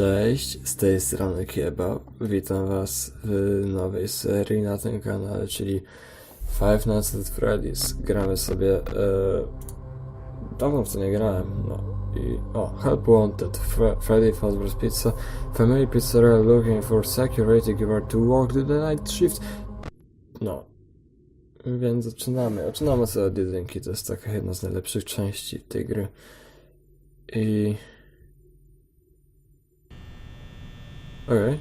Cześć, z tej strony Kebab. Witam Was w nowej serii na tym kanale, czyli Five Nights at Freddy's. Gramy sobie. E, dawno w to nie grałem, no. I. O, Help Wanted. Fre Freddy Fazbear's Pizza. Family Pizzeria looking for security giver to work the night shift. No. Więc zaczynamy. Zaczynamy sobie od jedynki. To jest taka jedna z najlepszych części tej gry. I. Okej.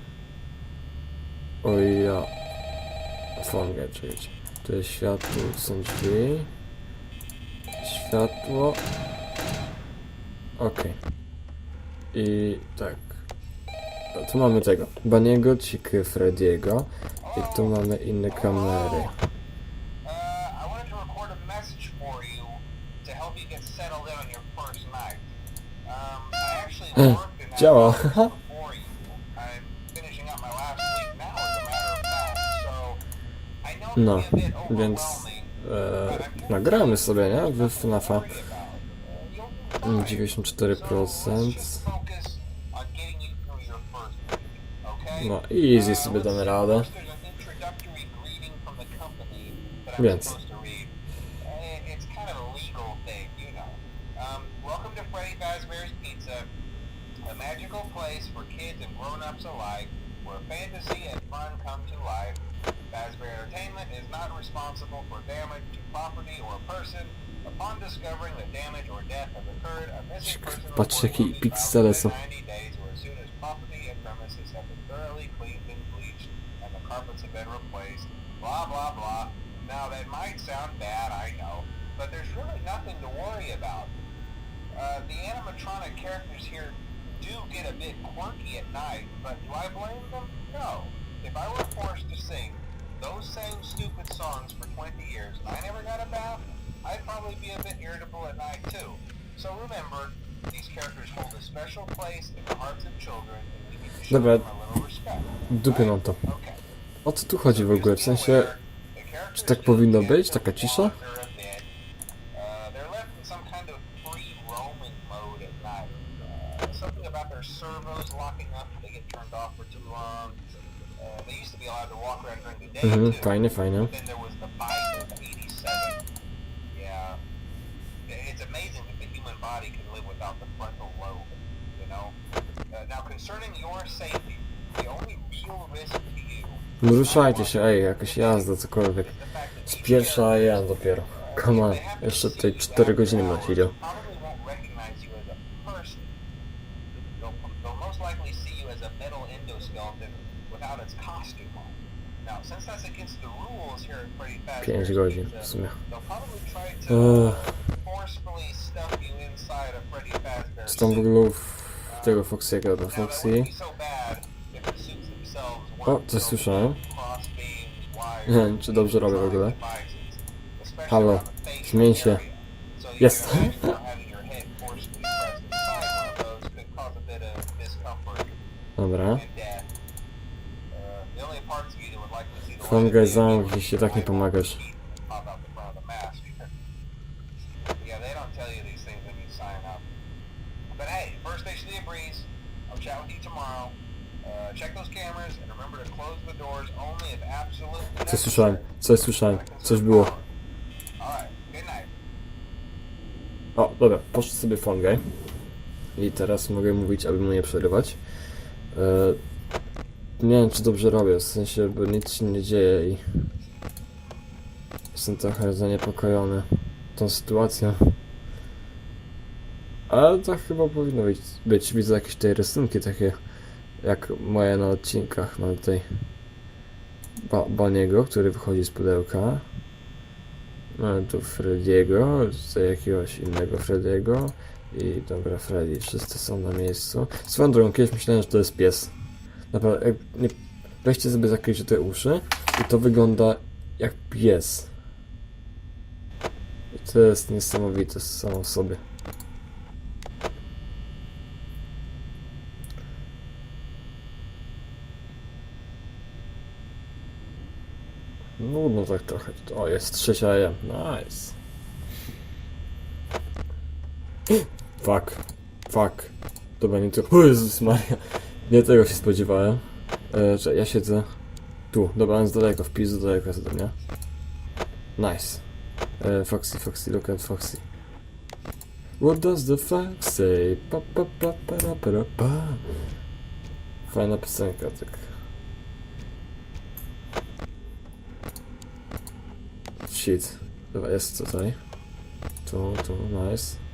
Oj ja. Fongę, czyli tu jest światło, są drzwi. Światło. Okej. I tak. A tu mamy tego. Baniego, Ciky, Frediego. I tu mamy inne kamery. Uh, No, więc e, nagramy sobie, nie? W FNAFa. about. Uh, you'll be fine. 94%. So let's just focus on getting you through your first week, okay? No easy sobie damy radę. Więc. magical place for kids and grown-ups alike, where fantasy and fun come to life. Fazbear Entertainment is not responsible for damage to property or person. Upon discovering that damage or death has occurred, a missing person Patrz, report jakie be piksele filed są. 90 days or as soon as property and premises have been thoroughly cleaned and bleached and the carpets have been replaced. Blah blah blah. Now that might sound bad, I know, but there's really nothing to worry about. Uh, the animatronic characters here do get a bit quirky at night, but do I blame them? No. If I were forced to sing those same stupid songs for 20 years I never got a bath, I'd probably be a bit irritable at night too. So remember, these characters hold a special place in the hearts of children and we need to show Dobra. them a little respect. Mam to. Okay. O co tu chodzi w ogóle? W sensie, czy tak powinno być? Taka cisza? Night. Uh, Something about their servos locking up if they get turned off for too long. Mhm, fajnie, fajnie. Then there was the Bible of 87. Yeah. It's amazing that the human body can live without the frontal lobe, you know? Now concerning your safety, the only real risk to you No ruszajcie się, ej, jakaś jazda, cokolwiek. Z pierwsza a ja dopiero. Come on, jeszcze tutaj 4 godziny będę siedział. 5 godzin w sumie. Fazbear Czy tam w ogóle w tego Foxy'ego, do Foxy? O, coś słyszałem. Nie wiem, czy dobrze robię w ogóle. Halo, zmień się. Jest. can like to see the Fun light guy of day zamknij się, tak nie pomagasz. Uh, Coś słyszałem, coś słyszałem, coś było. O, dobra, poszedł sobie Fongaj. I teraz mogę mówić, aby mu nie przerywać. E, nie wiem, czy dobrze robię, w sensie, bo nic się nie dzieje i... Jestem trochę zaniepokojony tą sytuacją. Ale to chyba powinno być. być. Widzę jakieś tutaj rysunki takie, jak moje na odcinkach. Mam tutaj ba Baniego, który wychodzi z pudełka. Mamy tu Frediego, tutaj jakiegoś innego Frediego i dobra Freddy, wszyscy są na miejscu. Swoją drogą, kiedyś myślałem, że to jest pies. Naprawdę, nie, weźcie sobie zakryjcie te uszy i to wygląda jak pies. I to jest niesamowite samo sobie. Nudno tak trochę. O, jest trzecia AM. Nice. Fuck. Fuck. To będzie to... O Jezus Maria. Nie tego się spodziewałem. E, że ja siedzę tu. Dobra, on jest daleko, w pizdu daleko jest ode mnie. Nice. E, Foxy, Foxy, look at Foxy. What does the fox say? Pa, pa, pa, pa, pa, pa. Fajna piosenka, tak. Shit. Dobra, jest tutaj. Tu, tu, nice.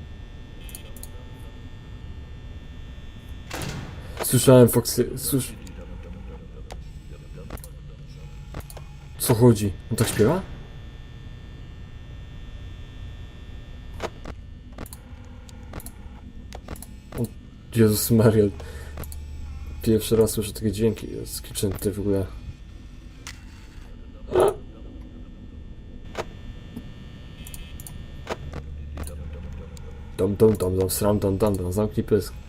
Słyszałem Foxy... Słysz... Co chodzi? On tak śpiewa? O, Jezus Maria. Pierwszy raz słyszę takie dźwięki. Skiczęty w ogóle. Dom, dom, dom, dom, sram, dom, dom, dom, zamknij pysk.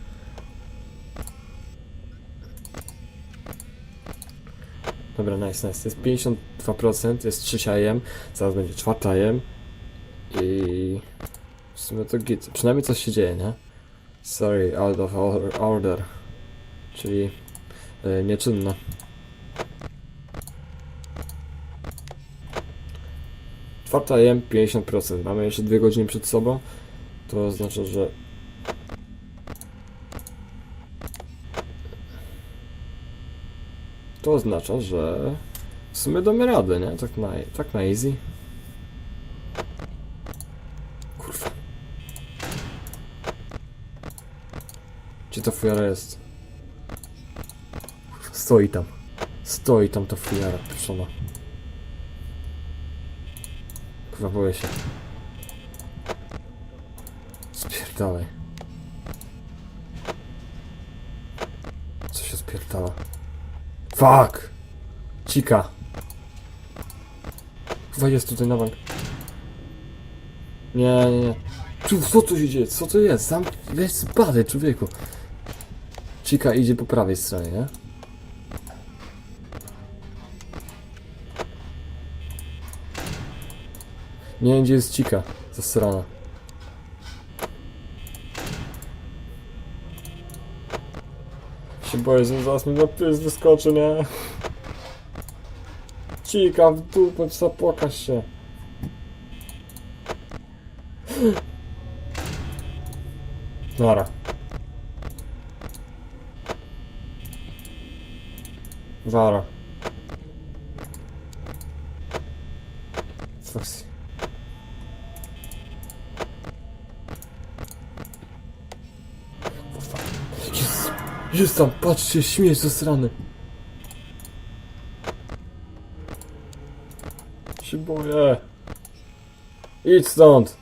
Dobra, nice, nice. Jest 52%, jest trzysiajem, zaraz będzie czwartajem i w sumie to git. Przynajmniej coś się dzieje, nie? Sorry, out of order, czyli y, nieczynne. Czwarta jem 50%. Mamy jeszcze dwie godziny przed sobą. To oznacza, że To oznacza, że w sumie damy radę, nie? Tak na, tak na easy. Kurwa. Gdzie ta fujara jest? Stoi tam. Stoi tam ta fujara pieprzona. Kurwa, boję się. Spierdalaj. Co się spierdala? Fuck! Cika. Chyba jest tutaj na. Nie, nie, nie. Tu, co tu się dzieje? Co to jest? Sam weź spadaj, człowieku. Cika idzie po prawej stronie, nie? Nie wiem, gdzie jest Cika. Zasrana. Się boję, że zaraz mi na pysk wyskoczy, nie? Cika w dupę, zapłakasz się. Nara. Zara. Foxy. Kurwa. Jest, tam, patrzcie, śmieć strony. Się boję. Idź stąd.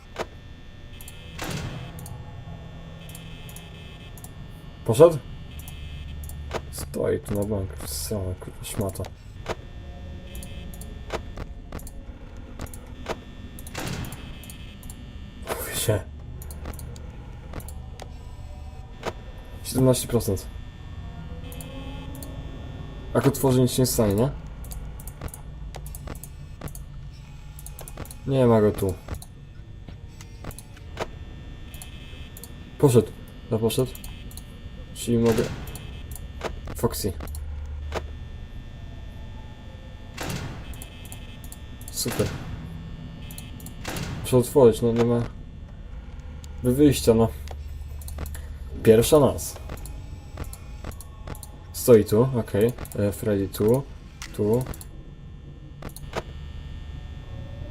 Poszedł? Stoi tu na bank, wsrana kurwa szmata. Mówię się. 17%. Jak otworzy nic nie stanie, nie? Nie ma go tu. Poszedł. No poszedł. Czyli mogę... Foxy. Super. Muszę otworzyć, no nie ma... Wyjścia, no. Pierwsza nas. Stoi tu, okej. Okay. Freddy tu, tu.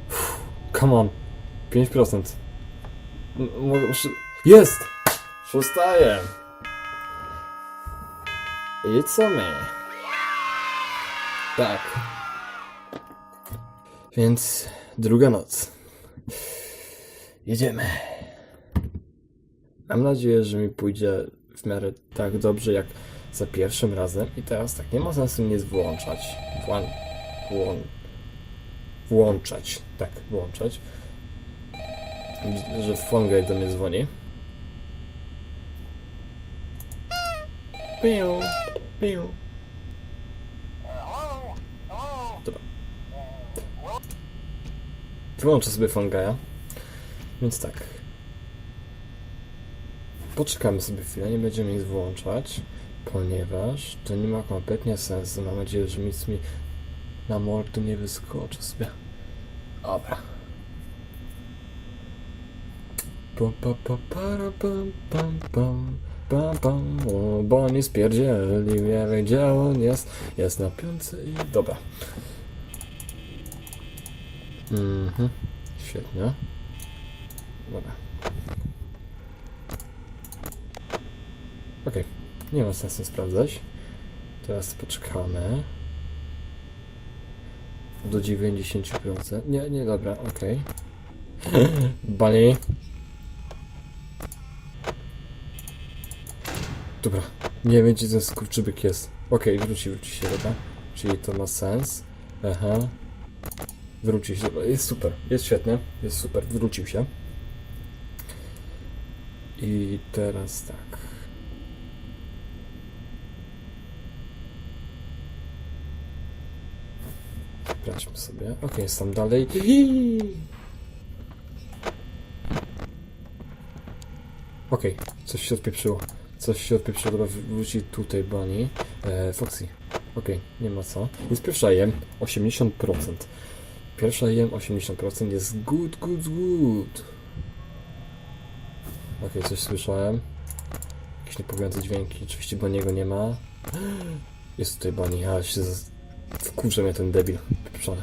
Uff, Come on. 5%. M- Może... muszę- Jest! Przestaję. I co my? Tak. Więc druga noc. Jedziemy. Mam nadzieję, że mi pójdzie w miarę tak dobrze jak za pierwszym razem. I teraz tak, nie ma sensu nic włączać. Włą... Włą... Włączać. Tak, włączać. Że Fongaj do mnie dzwoni. Piu, piu. Dobra. Wyłączę sobie Fongaja. Więc tak. Poczekamy sobie chwilę, nie będziemy ich włączać. Ponieważ to nie ma kompletnie sensu. Mam nadzieję, że nic mi na mordę nie wyskoczy sobie. Dobra. Pam, pam, para, pam, pam. O, bo nie spierdzielił, ja wiem gdzie on jest. Jest na piątce i dobra. Mhm. Świetnie. Dobra. Okej. Nie ma sensu sprawdzać. Teraz poczekamy. Do 90%. Nie, nie, dobra, okej. Bunny. Dobra. Nie wiem, gdzie ten skurczybyk jest. Okej, wróci, wróci się, dobra. Czyli to ma sens. Aha. Wróci się. Jest super. Jest świetnie. Jest super. Wrócił się. I teraz tak. Sprawdźmy sobie. Ok, jest tam dalej. Okej, coś się odpieprzyło. Coś się odpieprzyło, dobra, wr- wróci tutaj Bunny. E, Foxy. Okej, nie ma co. Jest pierwsza jem, 80%. Pierwsza jem, 80% jest good, good, good. Okej, coś słyszałem. Jakieś niepokojące dźwięki. Oczywiście Bunny'ego nie ma. Jest tutaj Bunny, ale się. Wkurza mnie ten debil. Pieprzony.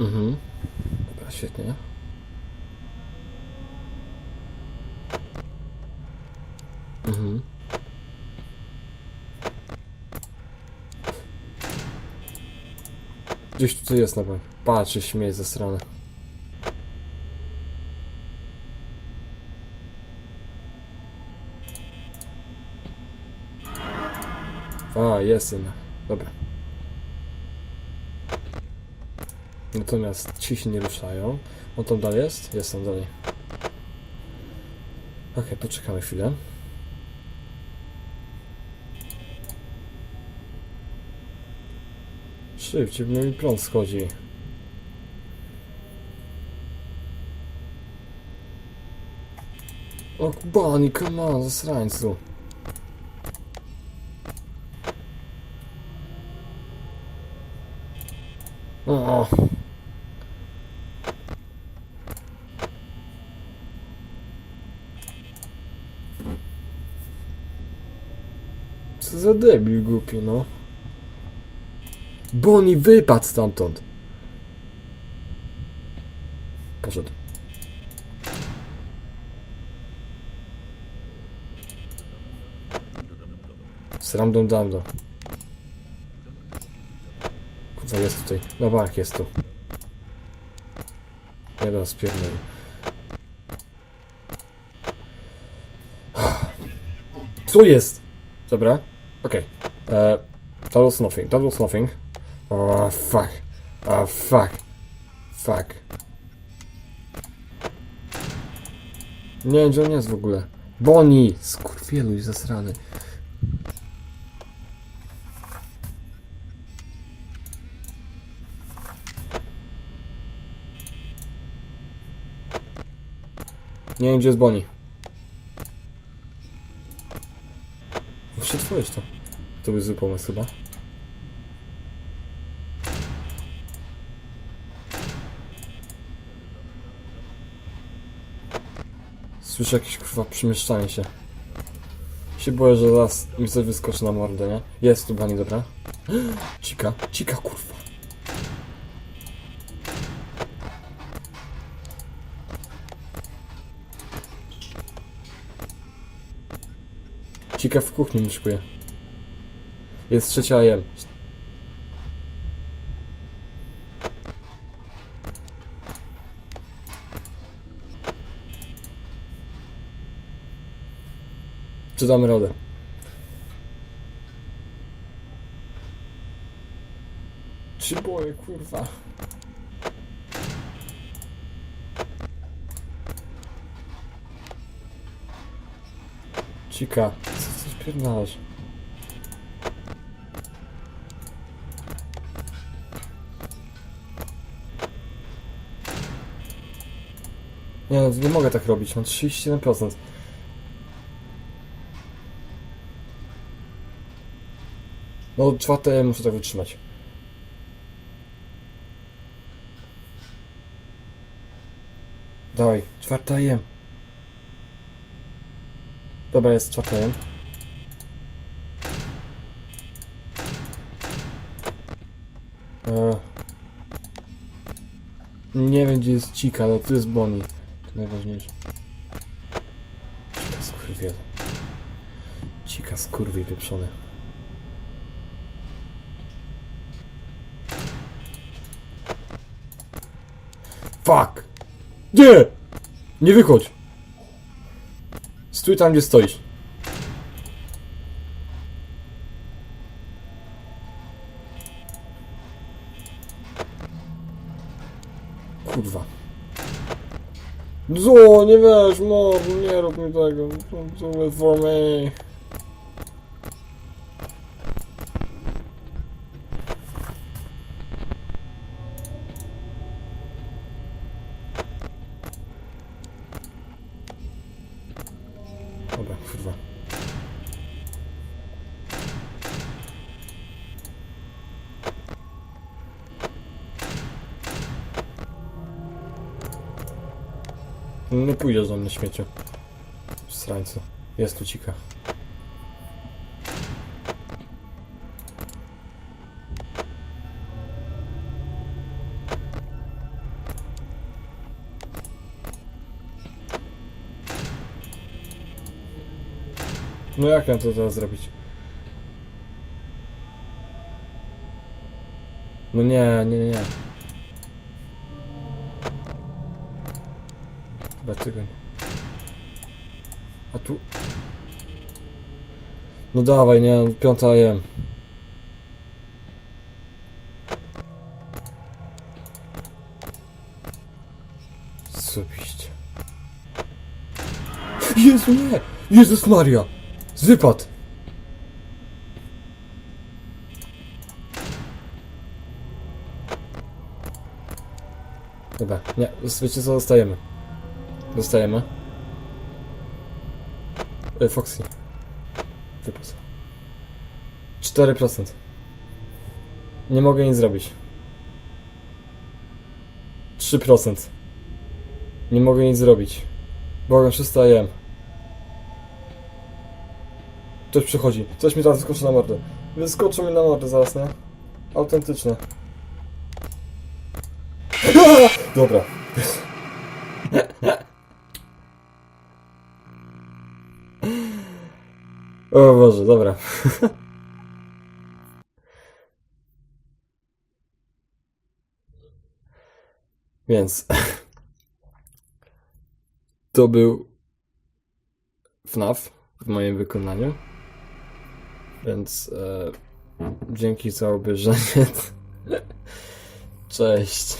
Mhm. Dobra, świetnie. Mhm. Gdzieś tutaj jest na pewno. Patrz, śmieje ze strony. A, jest. Dobra. Natomiast ci się nie ruszają. On tam dalej jest? Jest tam dalej. Okej, poczekamy chwilę. Szybciej, bo mi prąd schodzi. O, bani, come on, zasrańcu. O. Co za debil głupi, no. Boni, wypadł stamtąd. Poszedł. Sramdom damdo. Kurwa, jest tutaj. No tak, jest tu. Nie da, spierdolę. Co jest? Dobra, Okay. That was nothing, that was nothing. Oh, fuck. Oh, fuck. Fuck. Nie gdzie on jest w ogóle. Boni! Skurwieluj zasrany. Nie wiem, gdzie jest Boni. Otworzyć to. To był zły pomysł chyba. Słyszę jakieś kurwa przemieszczanie się. Się boję, że zaraz mi coś wyskoczy na mordę, nie? Jest tu Bani, dobra. Cika, cika kurwa. Cika w kuchni mieszkuje. Jest trzecia jem. Czy damy radę? Czy boję, kurwa. Cika, spierdalasz? Nie no, nie mogę tak robić, mam 37%. No, czwarte muszę tak wytrzymać. Dawaj, czwarta jem. Dobra, jest czwarta jem. Eee. Nie wiem gdzie jest Cika, no tu jest Bonnie. To najważniejsze. Cika skurwiel. Cika skurwiel pieprzony. Fuck! Nie! Nie wychodź! Stój tam gdzie stoisz. Kurwa. Zo, nie wiesz, mor, nie rób mi tego. Do it for me. Nie pójdziesz za mnie śmieciu. Srańcu. Jest tu cika. No jak mam to teraz zrobić? No nie, nie, nie. Nie. A tu... No dawaj, nie, piąta jem. Zabiście. Jezu, nie! Jezus Maria! Wypad! Dobra, nie, wiecie co, dostajemy. Dostajemy. E, Foxy. Wypad. 4%. Nie mogę nic zrobić. 3%. Nie mogę nic zrobić. Błagam, przestaję. Ktoś przychodzi. Coś mi teraz wyskoczy na mordę. Wyskoczy mi na mordę zaraz, nie? Autentyczne. Dobra. O Boże, dobra. Więc to był FNAF w moim wykonaniu. Więc e, dzięki za obejrzenie. Cześć.